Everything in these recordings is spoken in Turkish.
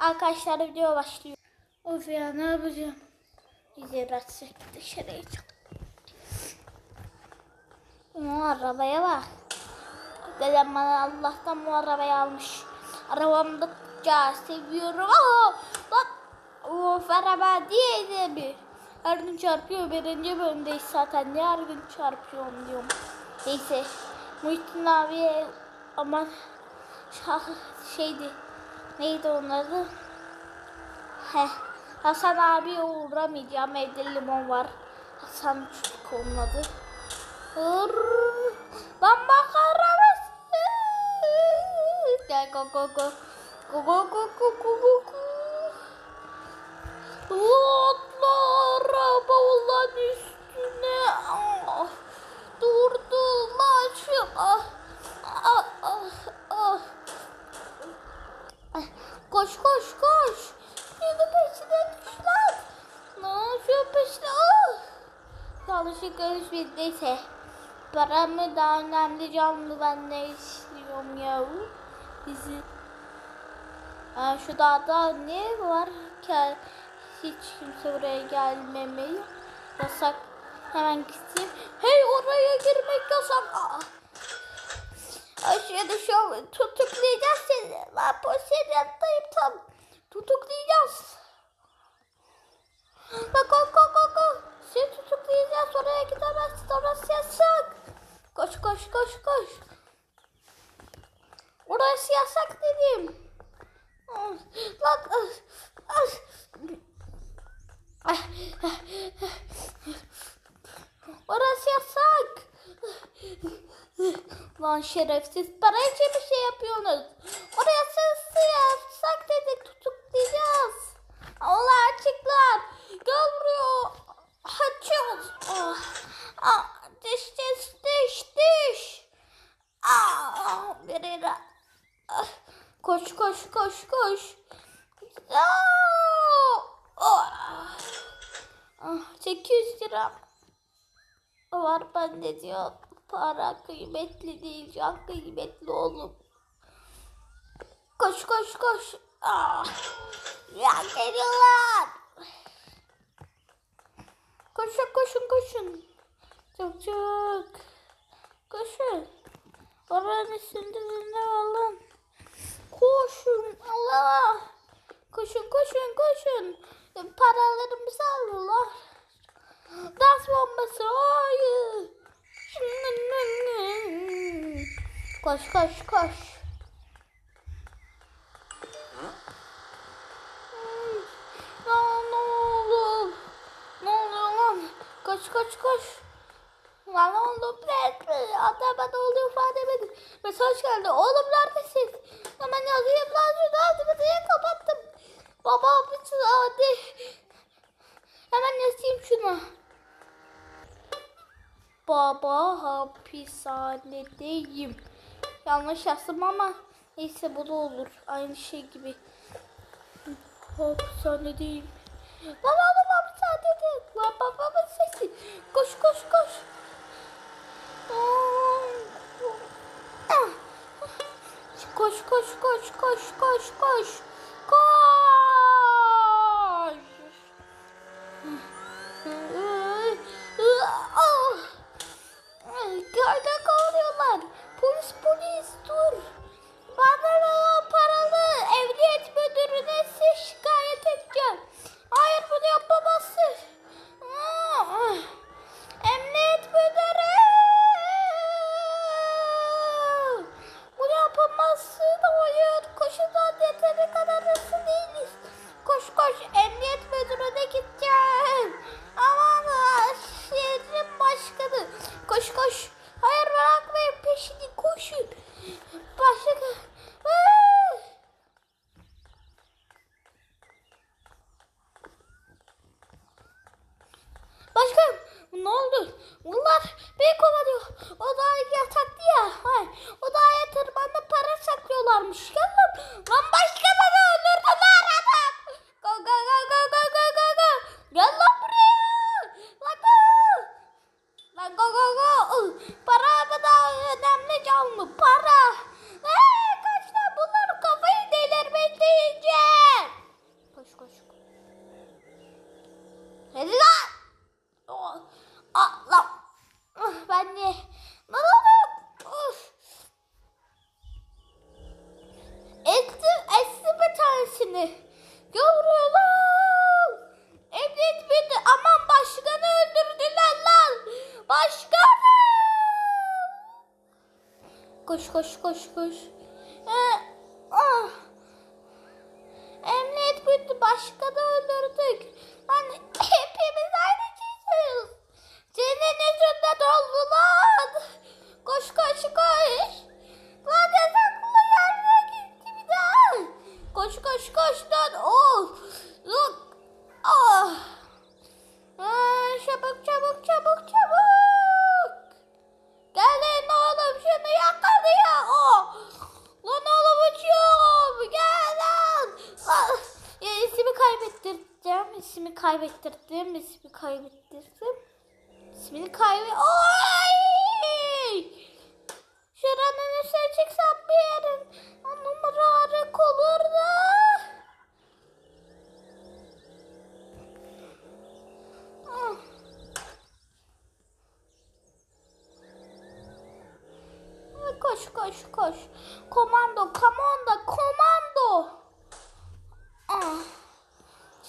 Arkadaşlar video başlıyor. Of ya ne yapacağım? Bıraksak dışarıya çık. O arabaya bak. Dedem bana Allah'tan bu arabayı almış. Arabamı da seviyorum. Aa, bak. Of araba diye bir. Her gün çarpıyor. Birinci bölümdeyiz zaten. Ne her gün çarpıyorum diyorum. Neyse. Muhittin abi ama şah, şeydi. Neydi onun adı? Heh. Hasan abiye uğramayacağım. Evde limon var. Hasan çocuk onun adı. Lan bak. Gel go go go. Go go go go go go go. Atla araba olan üstüne. Ah. Durdu lan şu. Ah. Ah, ah, ah. Ah, Koş koş koş. Yine peşine düş lan. Ne yapıyor peşine? Ah. Yanlışlıkla bir neyse. Para mı daha önemli canlı ben ne istiyorum ya? Bizi. Aa, şu dağda ne var ki? Hiç kimse buraya gelmemeyi. Yasak. Hemen gitsin. Hey oraya girmek yasak. Aa. Aşağıda şu an tutuklayacağız seni. Lan polis yattayım tam. Tutuklayacağız. Bak go go go. Seni tutuklayacağız. Oraya gidemezsin. Orası yasak. Koş koş koş koş. Orası yasak dedim. Lan. Orası yasak. Lan şerefsiz para için bir şey yapıyorsunuz. Oraya sesi yasak dedik tutuklayacağız. Allah açıklar. Gel buraya. Açıyoruz. Ah, ah, diş diş diş diş. Ah, bir ah. Koş koş koş koş. Ah, ah. Ah, 800 lira var bende diyor. Para kıymetli değil, can kıymetli oğlum. Koş koş koş. Ah. Ya geliyorlar. Koşun koşun koşun. Çok çok. Koşun. Oranın üstünde ne var? Koşun Allah. Koşun koşun koşun. Paralarımızı alırlar. Gaz bombası hayır. Koş koş koş. Ya ne olur. Ne oluyor lan? Koş koş koş. Lan oğlum bırak. Adama ne oluyor falan demedim. Mesaj geldi. Oğlum neredesin? Hemen yazayım lan şunu adımı diye kapattım. Baba bir hadi. Hemen yazayım şunu. Baba hapishanedeyim. Yanlış yazdım ama neyse bu da olur. Aynı şey gibi. Hapishanedeyim. Lan oğlum hapishanede. Lan babamın sesi. Koş koş koş. Koş koş koş koş koş Başkanım ne oldu? Bunlar beni kovalıyor. O da yataktı ya. Hayır. O da tırmandı para saklıyorlarmış. Gel lan. Lan başkanı öldürdüler adam. Go go go go go go go. Gel lan buraya. Lan go. Lan go go go. Para mı da önemli canlı. Para. Eee kaç lan bunlar kafayı delirmek diyeceğim. bitti. Yavru lan. Emniyet bitti. Aman başkanı öldürdüler lan. Başkanı. Koş koş koş kaybettirdim. İsmi kaybettirdim. İsmi kaybettirdim. İsmini kaybet... Oy! Şuranın üstüne çıksam bir yerin. O numara harika olur da. Ah. Koş koş koş. Komando, komando, komando. Ah.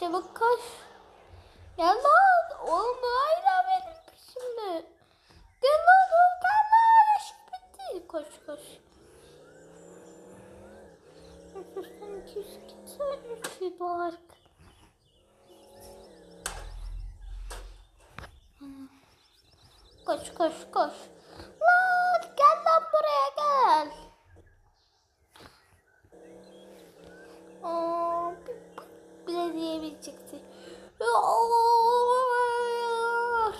Çabuk koş. Gel lan. Oğlum hala benim peşimde. Gel lan oğlum gel lan. Yaş bitti. Koş koş. Nefesten 200 gitse 300 dolar. Koş koş koş. Lan gel lan buraya gel. Aa, Hayır.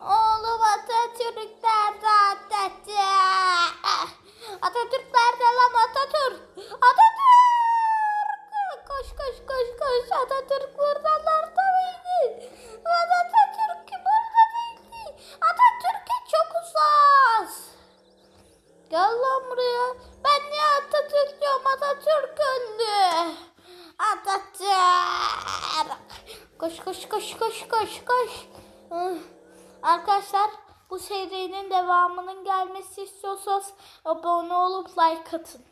Oğlum Atatürk nerede Atatürk? Atatürk nerede lan Atatürk? Atatürk! Koş koş koş koş Atatürk buralarda mıydı? Atatürk burada değildi. Atatürk'e çok uzak. Gel lan buraya. Ben niye Atatürk diyorum? Atatürk. Atatürk. Koş koş koş koş koş koş. Ah. Arkadaşlar bu serinin devamının gelmesi istiyorsanız abone olup like atın.